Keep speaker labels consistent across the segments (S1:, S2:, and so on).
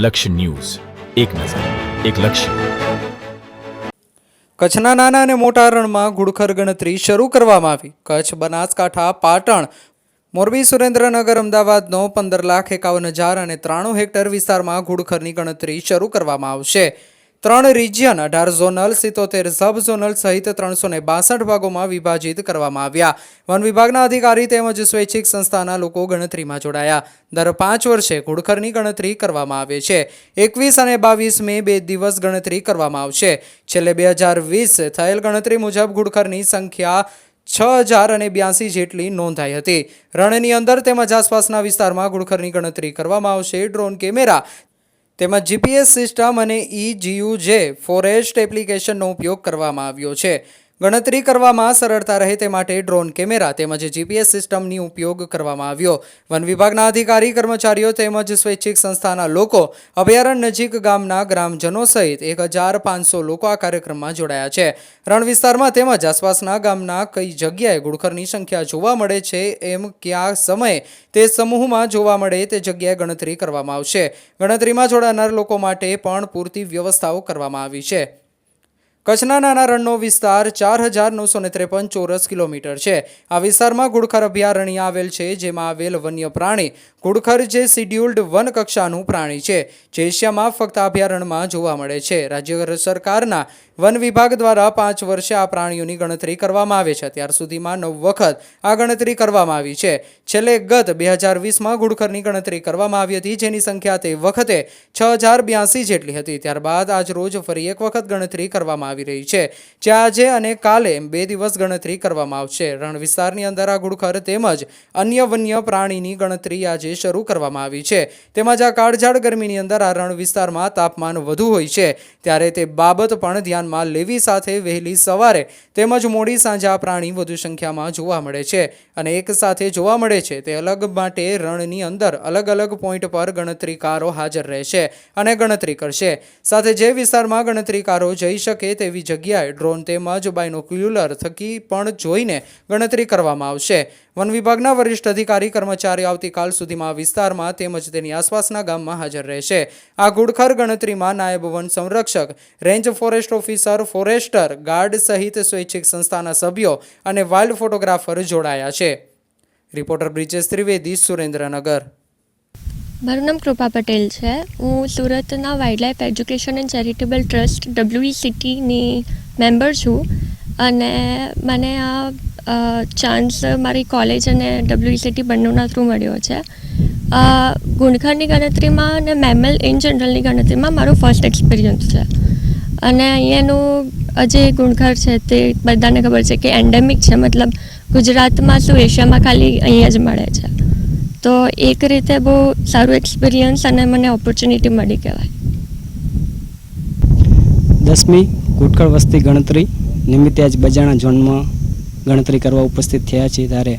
S1: લક્ષ્ય ન્યૂઝ. એક નજર, એક લક્ષ્ય.
S2: કચ્છના નાના અને મોટા રણમાં ઘુડખર ગણતરી શરૂ કરવામાં આવી. કચ્છ, બનાસકાંઠા, પાટણ, મોરબી, સુરેન્દ્રનગર, અમદાવાદનો પંદર લાખ એકાવન હજાર અને ત્રાણું હેક્ટર વિસ્તારમાં ઘુડખરની ગણતરી શરૂ કરવામાં આવશે. ત્રણ રિજિયન અઢાર ઝોનલ, સિત્તોતેર સબ ઝોનલ સહિત ત્રણસો બાસઠ ભાગોમાં વિભાજિત કરવામાં આવ્યા. વન વિભાગના અધિકારી તેમજ સ્વૈચ્છિક સંસ્થાના લોકો ગણતરીમાં જોડાયા. દર પાંચ વર્ષે ઘુડખરની ગણતરી કરવામાં આવે છે. એકવીસ અને બાવીસ મે બે દિવસ ગણતરી કરવામાં આવશે. છેલ્લે બે હજાર વીસ થયેલ ગણતરી મુજબ ઘુડખરની સંખ્યા છ હજાર અને બ્યાસી જેટલી નોંધાઈ હતી. રણની અંદર તેમજ આસપાસના વિસ્તારમાં ઘુડખરની ગણતરી કરવામાં આવશે. ડ્રોન કેમેરા તેમજ જીપીએસ સિસ્ટમ અને ઈ જીયુજે ફોરેસ્ટ એપ્લિકેશનનો ઉપયોગ કરવામાં આવ્યો છે. ગણતરી કરવામાં સરળતા રહે તે માટે ડ્રોન કેમેરા તેમજ જીપીએસ સિસ્ટમની ઉપયોગ કરવામાં આવ્યો. વન વિભાગના અધિકારી, કર્મચારીઓ તેમજ સ્વૈચ્છિક સંસ્થાના લોકો અભયારણ્ય નજીક ગામના ગ્રામજનો સહિત એક હજાર પાંચસો લોકો આ કાર્યક્રમમાં જોડાયા છે. રણ વિસ્તારમાં તેમજ આસપાસના ગામના કઈ જગ્યાએ ઘુડખરની સંખ્યા જોવા મળે છે, એમ કયા સમયે તે સમૂહમાં જોવા મળે તે જગ્યાએ ગણતરી કરવામાં આવશે. ગણતરીમાં જોડાનાર લોકો માટે પણ પૂરતી વ્યવસ્થાઓ કરવામાં આવી છે. કચ્છના નાના રણનો વિસ્તાર ચાર હજાર નવસો ને ત્રેપન ચોરસ કિલોમીટર છે. આ વિસ્તારમાં ઘુડખર અભયારણ્ય આવેલ છે, જેમાં આવેલ વન્ય પ્રાણી ઘુડખર જે શિડ્યુલ્ડ વન કક્ષાનું પ્રાણી છે, જે એશિયામાં ફક્ત અભયારણ્યમાં જોવા મળે છે. રાજ્ય સરકારના વન વિભાગ દ્વારા પાંચ વર્ષે આ પ્રાણીઓની ગણતરી કરવામાં આવે છે. અત્યાર સુધીમાં નવ વખત આ ગણતરી કરવામાં આવી છે. છેલ્લે ગત બે હજાર વીસમાં ઘુડખરની ગણતરી કરવામાં આવી હતી, જેની સંખ્યા તે વખતે છ હજાર બ્યાસી જેટલી હતી. ત્યારબાદ આજ રોજ ફરી એક વખત ગણતરી કરવામાં આવી રહી છે. જે આજે અને કાલે બે દિવસ ગણતરી કરવામાં આવશે. રણ વિસ્તારની અંદર આ ઘુડખર તેમજ અન્ય વન્ય પ્રાણીની ગણતરી આજે શરૂ કરવામાં આવી છે. તેમજ આ કાળઝાળ ગરમીની અંદર આ રણ વિસ્તારમાં તાપમાન વધુ હોય છે. ત્યારે તે બાબત પણ ધ્યાનમાં લેવી સાથે વહેલી સવારે તેમજ મોડી સાંજે આ પ્રાણી વધુ સંખ્યામાં જોવા મળે છે. અને એક સાથે જોવા મળે છે તે અલગ માટે રણની અંદર અલગ અલગ પોઈન્ટ પર ગણતરીકારો હાજર રહેશે અને ગણતરી કરશે. સાથે જે વિસ્તારમાં ગણતરીકારો જઈ શકે તેવી જગ્યાએ ડ્રોન તેમજ બાયનોક્યુલર થકી પણ જોઈને ગણતરી કરવામાં આવશે. વન વિભાગના વરિષ્ઠ અધિકારી કર્મચારી આવતીકાલ સુધીમાં વિસ્તારમાં તેમજ તેની આસપાસના ગામમાં હાજર રહેશે. આ ઘુડખર ગણતરીમાં નાયબ વન સંરક્ષક, range forest officer, forester, guard સહિત સ્વૈચ્છિક સંસ્થાના સભ્યો અને વાઇલ્ડ ફોટોગ્રાફર જોડાયા છે. રિપોર્ટર બ્રિજેશ ત્રિવેદી, સુરેન્દ્રનગર.
S3: મારું નામ કૃપા પટેલ છે. હું સુરતના wildlife education and charitable trust WE સિટીની મેમ્બર છું અને મને આ ચાન્સ મારી કોલેજ અને ડબલ્યુઈ સિટી બંનેના થ્રુ મળ્યો છે. અ, ગુણખરની ગણતરીમાં અને મેમલ ઇન જનરલની ગણતરીમાં મારો ફર્સ્ટ એક્સપિરિયન્સ છે. અને અહીંયાનું જે ગુણખર છે તે બધાને ખબર છે કે એન્ડેમિક છે. મતલબ ગુજરાતમાં શું એશિયામાં ખાલી અહીંયા જ મળે છે. તો એક રીતે બહુ સારું એક્સપિરિયન્સ અને મને ઓપોર્ચ્યુનિટી મળી કહેવાય.
S4: દસમી કુટકળ વસ્તી ગણતરી. નિમિત્તે આજ બજાણા ઝોનમાં ગણતરી કરવા ઉપસ્થિત થયા છીએ ત્યારે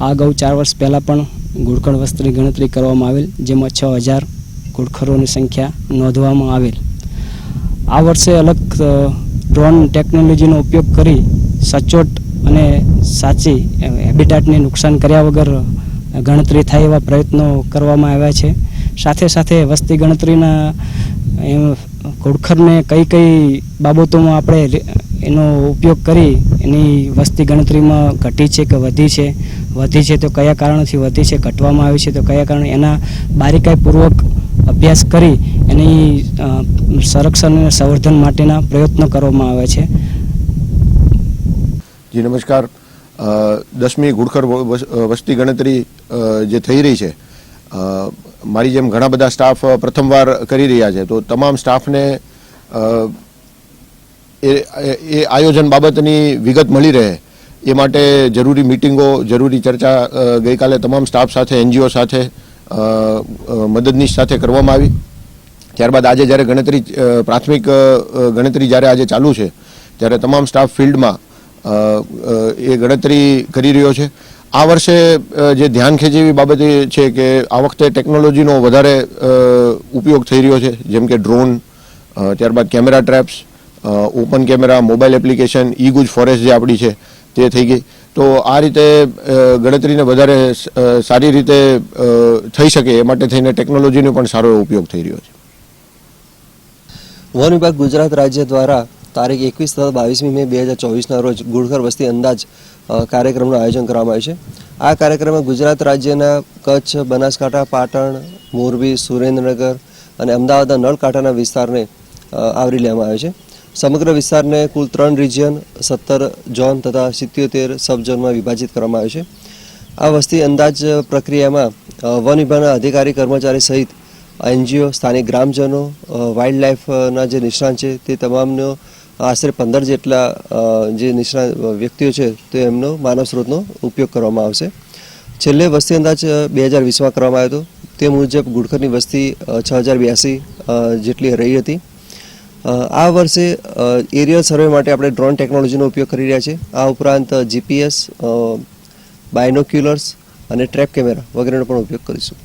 S4: આ અગાઉ ચાર વર્ષ પહેલાં પણ ઘુડખર વસ્તીની ગણતરી કરવામાં આવેલ, જેમાં છ હજાર ઘુડખરોની સંખ્યા નોંધવામાં આવેલ. આ વર્ષે અલગ ડ્રોન ટેકનોલોજીનો ઉપયોગ કરી સચોટ અને સાચી હેબિટાટને નુકસાન કર્યા વગર ગણતરી થાય એવા પ્રયત્નો કરવામાં આવ્યા છે. સાથે સાથે વસ્તી ગણતરીના એમ ઘોડખરને કઈ કઈ બાબતોમાં આપણે એનો ઉપયોગ કરી એની વસ્તી ગણતરીમાં ઘટી છે કે વધી છે વધી છે તો કયા કારણોથી વધી છે, ઘટવામાં આવી છે તો કયા કારણે એના બારીકાઈપૂર્વક અભ્યાસ કરી એની સંરક્ષણ અને સંવર્ધન માટેના પ્રયત્નો કરવામાં આવે છે.
S5: જી, નમસ્કાર. દસમી ઘુડખર વસ્તી ગણતરી જે થઈ રહી છે મારી જેમ ઘણા બધા સ્ટાફ પ્રથમવાર કરી રહ્યા છે, તો તમામ સ્ટાફને એ આયોજન બાબતની વિગત મળી રહે, એ માટે જરૂરી મિટિંગો, જરૂરી ચર્ચા ગઈકાલે તમામ સ્ટાફ સાથે, એનજીઓ સાથે મદદનીશ સાથે કરવામાં આવી. ત્યારબાદ આજે જ્યારે ગણતરી પ્રાથમિક ગણતરી જ્યારે આજે ચાલુ છે, ત્યારે તમામ સ્ટાફ ફિલ્ડમાં એ ગણતરી કરી રહ્યો છે. આ વર્ષે જે ધ્યાન ખેંચે એવી બાબત એ છે કે આ વખતે ટેકનોલોજીનો વધારે ઉપયોગ થઈ રહ્યો છે. જેમ કે ડ્રોન ત્યારબાદ camera traps open camera mobile application E Guj forest જે આપણી છે, તે થઈ ગઈ. તો આ રીતે ગણતરીને વધારે સારી રીતે થઈ શકે એ માટે થઈને ટેકનોલોજીનો પણ સારો ઉપયોગ થઈ રહ્યો છે.
S6: વન વિભાગ ગુજરાત રાજ્ય દ્વારા તારીખ એકવીસ તથા બાવીસમી મે બે હજાર ચોવીસના રોજ ગુડખર વસ્તી અંદાજ કાર્યક્રમનું આયોજન કરવામાં આવ્યું છે. આ કાર્યક્રમમાં ગુજરાત રાજ્યના કચ્છ, બનાસકાંઠા, પાટણ, મોરબી, સુરેન્દ્રનગર અને અમદાવાદના નળકાંઠાના વિસ્તારને આવરી લેવામાં આવ્યો છે. સમગ્ર વિસ્તારને કુલ ત્રણ રિજિયન, સત્તર ઝોન તથા સિત્યોતેર સબઝોનમાં વિભાજિત કરવામાં આવ્યું છે. આ વસ્તી અંદાજ પ્રક્રિયામાં વન વિભાગના અધિકારી, કર્મચારી સહિત એનજીઓ, સ્થાનિક ગ્રામજનો વાઇલ્ડ લાઈફના જે નિષ્ણાંત છે તે તમામનો આશરે પંદર જેટલા જે નિષ્ણાત વ્યક્તિઓ છે, તો એમનો માનવ સ્ત્રોતનો ઉપયોગ કરવામાં આવશે. છેલ્લે વસ્તી અંદાજ બે હજાર વીસમાં કરવામાં આવ્યો હતો. તે મુજબ ગુડખરની વસ્તી છ હજાર બ્યાસી જેટલી રહી હતી. આ વર્ષે એરિયલ સર્વે માટે આપણે ડ્રોન ટેકનોલોજીનો ઉપયોગ કરી રહ્યા છીએ. આ ઉપરાંત જીપીએસ બાયનોક્યુલર્સ અને ટ્રેપ કેમેરા વગેરેનો પણ ઉપયોગ કરીશું.